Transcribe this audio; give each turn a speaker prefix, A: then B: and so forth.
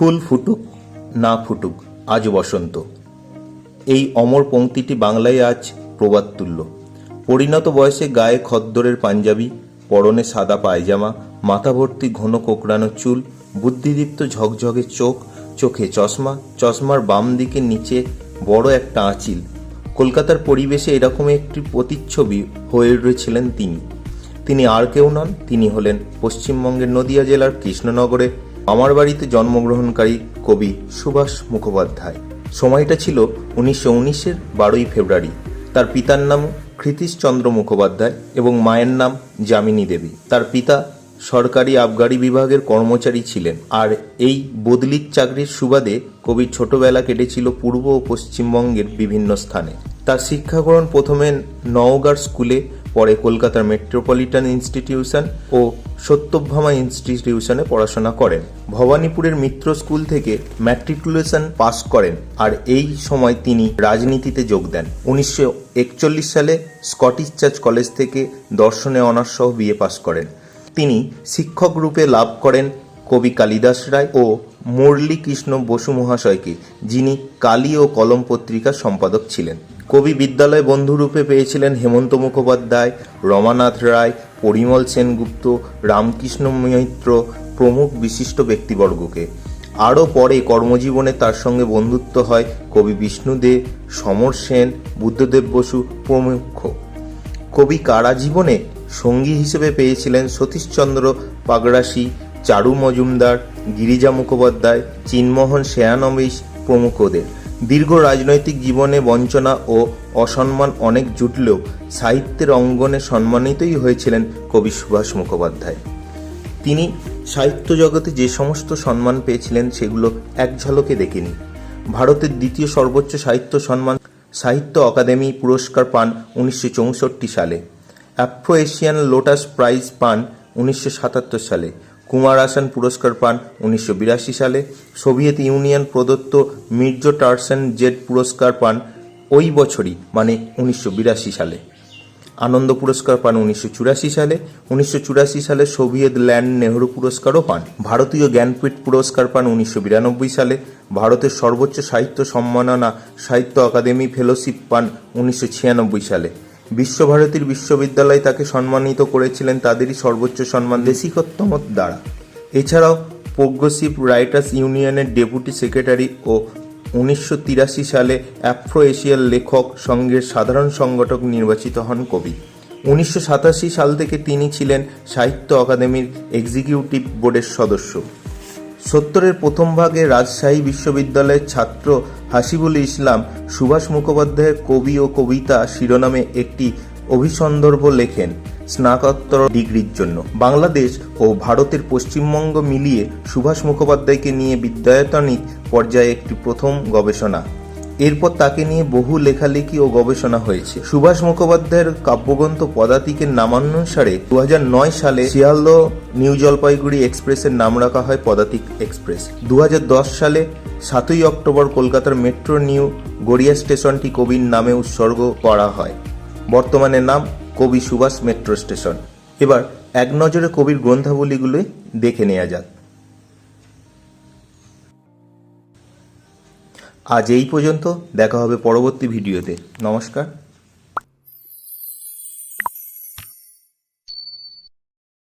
A: ফুল ফুটুক, না ফুটুক, আজ বসন্ত। এই অমর পংক্তিটি বাংলায় আজ প্রবাদ তুল্য। পরিণত বয়সে গায়ে খদ্দরের পাঞ্জাবি, পরনে সাদা পায়জামা, মাথা ভর্তি ঘন কোকড়ানো চুল, বুদ্ধিদীপ্ত ঝকঝকে চোখ, চোখে চশমা, চশমার বাম দিকে নিচে বড় একটা আঁচিল। কলকাতার পরিবেশে এরকম একটি প্রতিচ্ছবি হয়ে উঠেছিলেন তিনি। তিনি আর কেউ নন, তিনি হলেন পশ্চিমবঙ্গের নদিয়া জেলার কৃষ্ণনগরে আমার বাড়িতে জন্মগ্রহণকারী কবি সুভাষ মুখোপাধ্যায়। সময়টা ছিল উনিশশো উনিশের বারোই ফেব্রুয়ারি। তার পিতার নাম ক্ষিতীশচন্দ্র মুখোপাধ্যায় এবং মায়ের নাম যামিনী দেবী। তার পিতা সরকারি আবগারি বিভাগের কর্মচারী ছিলেন। আর এই বদলির চাকরির সুবাদে কবির ছোটবেলা কেটেছিল পূর্ব ও পশ্চিমবঙ্গের বিভিন্ন স্থানে। তার শিক্ষাগ্রহণ প্রথমে নওগাঁর স্কুলে, পরে কলকাতার মেট্রোপলিটন ইনস্টিটিউশন ও সত্যভামা ইনস্টিটিউশনে পড়াশোনা করেন। ভবানীপুরের মিত্র স্কুল থেকে ম্যাট্রিকুলেশন পাস করেন আর এই সময় তিনি রাজনীতিতে যোগ দেন। উনিশশো একচল্লিশ সালে স্কটিশ চার্চ কলেজ থেকে দর্শনে অনার্স সহ বিএ পাস করেন। তিনি শিক্ষক রূপে লাভ করেন কবি কালিদাস রায় ও মুরলী কৃষ্ণ বসু মহাশয়কে, যিনি কালী ও কলম পত্রিকার সম্পাদক ছিলেন। কবি বিদ্যালয় বন্ধুরূপে পেয়েছিলেন হেমন্ত মুখোপাধ্যায়, রমানাথ রায় পরিমল সেনগুপ্ত, রামকৃষ্ণ মৈত্র প্রমুখ বিশিষ্ট ব্যক্তিবর্গকে। আরও পরে কর্মজীবনে তার সঙ্গে বন্ধুত্ব হয় কবি বিষ্ণুদেব সমর সেন, বুদ্ধদেব বসু প্রমুখ। কবি কারা জীবনে সঙ্গী হিসেবে পেয়েছিলেন সতীশচন্দ্র পাগড়াশি চারু মজুমদার, গিরিজা মুখোপাধ্যায়, চিনমোহন শেয়ানবিশ প্রমুখদের। দীর্ঘ রাজনৈতিক জীবনে বঞ্চনা ও অসম্মান অনেক জুটলেও সাহিত্যের অঙ্গনে সম্মানিতই হয়েছিলেন কবি সুভাষ মুখোপাধ্যায়। তিনি সাহিত্য জগতে যে সমস্ত সম্মান পেয়েছিলেন সেগুলো এক ঝলকে দেখেনি। ভারতের দ্বিতীয় সর্বোচ্চ সাহিত্য সম্মান সাহিত্য অকাদেমি পুরস্কার পান উনিশশো চৌষট্টি সালে। অ্যাফ্রো এশিয়ান লোটাস প্রাইজ পান উনিশশো সাতাত্তর সালে কুমার আসান পুরস্কার পান উনিশশো বিরাশি সালে। সোভিয়েত ইউনিয়ন প্রদত্ত মির্জো টার্সেন জেড পুরস্কার পান ওই বছরই মানে উনিশশো বিরাশি সালে। আনন্দ পুরস্কার পান উনিশশো চুরাশি সালে। উনিশশো চুরাশি সালে সোভিয়েত ল্যান্ড নেহরু পুরস্কারও পান। ভারতীয় জ্ঞানপীঠ পুরস্কার পান উনিশশো বিরানব্বই সালে। ভারতের সর্বোচ্চ সাহিত্য সম্মাননা সাহিত্য অকাদেমি ফেলোশিপ পান উনিশশো ছিয়ানব্বই সালে। বিশ্বভারতীর বিশ্ববিদ্যালয় তাকে সম্মানিত করেছিলেন তাদেরই সর্বোচ্চ সম্মান দেশিকোত্তম দ্বারা। এছাড়াও প্রোগ্রেসিভ রাইটার্স ইউনিয়নের ডেপুটি সেক্রেটারি ও উনিশশো তিরাশি সালে অ্যাফ্রো এশিয়ার লেখক সংঘের সাধারণ সংগঠক নির্বাচিত হন কবি। উনিশশো সাতাশি সাল থেকে তিনি ছিলেন সাহিত্য অকাদেমির এক্সিকিউটিভ বোর্ডের সদস্য। সত্তরের প্রথম ভাগে রাজশাহী বিশ্ববিদ্যালয়ের ছাত্র হাসিবুল ইসলাম সুভাষ মুখোপাধ্যায়ের কবি ও কবিতা শিরোনামে একটি অভিসন্দর্ভ লেখেন স্নাতকোত্তর ডিগ্রির জন্য। বাংলাদেশ ও ভারতের পশ্চিমবঙ্গ মিলিয়ে সুভাষ মুখোপাধ্যায়কে নিয়ে বিদ্যায়তনিক পর্যায়ে একটি প্রথম গবেষণা। এরপর তাকে নিয়ে বহু লেখালেখি ও গবেষণা হয়েছে। সুভাষ মুখোপাধ্যায়ের কাব্যগ্রন্থ পদাতিকের নামানুসারে দু নয় সালে শিয়ালদহ নিউ জলপাইগুড়ি এক্সপ্রেসের নাম রাখা হয় পদাতিক এক্সপ্রেস। দুহাজার দশ সালে সাতই অক্টোবর কলকাতার মেট্রো নিউ গড়িয়া স্টেশনটি কবির নামে উৎসর্গ করা হয়। বর্তমানে নাম কবি সুভাষ মেট্রো স্টেশন। এবার এক নজরে কবির গ্রন্থাবলীগুলো দেখে নেওয়া যাক। আজ এই পর্যন্ত দেখা হবে পরবর্তী ভিডিওতে। নমস্কার।